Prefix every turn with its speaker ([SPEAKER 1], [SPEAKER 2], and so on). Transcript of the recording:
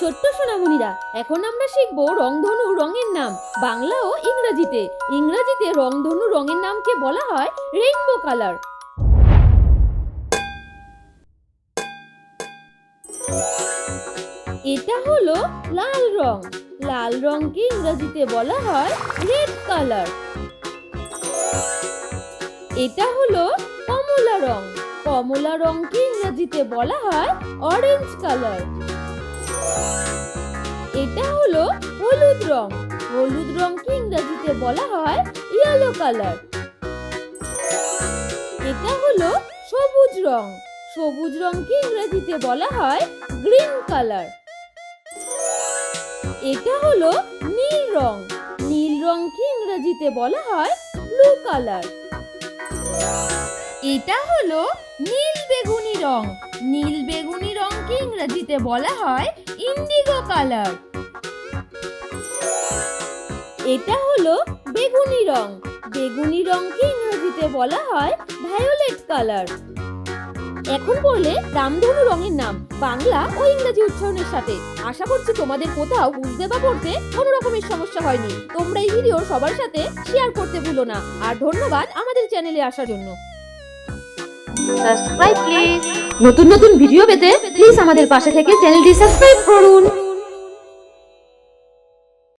[SPEAKER 1] ছোট্ট সোনামণিরা, এখন আমরা শিখব রংধনু রঙের নাম, বাংলা ও ইংরেজিতে। ইংরেজিতে রংধনু রঙের নামকে বলা হয় রেইনবো কালার। এটা হলো লাল রং। লাল রংকে ইংরেজিতে বলা হয় রেড কালার। এটা হলো কমলা রং। কমলা রংকে ইংরেজিতে বলা হয় অরেঞ্জ কালার। এটা হলো হলুদ রং। হলুদ রংকে ইংরেজিতে বলা হয় ইয়েলো কালার এটা হলো সবুজ রং। সবুজ রংকে ইংরেজিতে বলা হয় গ্রিন কালার এটা হলো নীল রং। নীল রংকে ইংরেজিতে বলা হয় ব্লু কালার এটা হলো নীল বেগুনি রং। নীল বেগুনি রংকে ইংরেজিতে বলা হয় ইন্ডিগো কালার এটা হলো বেগুনি রং। বেগুনি রংকে ইংরেজিতে বলা হয় ভায়োলেট কালার এখন বললে রামধনু রঙের নাম। বাংলা ও ইংরেজি উচ্চারণের সাথে। আশা করছি তোমাদের কোথাও বুঝতে বা পড়তে কোনো রকমের সমস্যা হয়নি। তোমরা এই ভিডিও সবার সাথে শেয়ার করতে ভুলো না। আর ধন্যবাদ আমাদের চ্যানেলে আসার জন্য।
[SPEAKER 2] সাবস্ক্রাইব প্লিজ
[SPEAKER 1] নতুন নতুন ভিডিও পেতে প্লিজ আমাদের পাশে থেকে চ্যানেলটি সাবস্ক্রাইব করুন।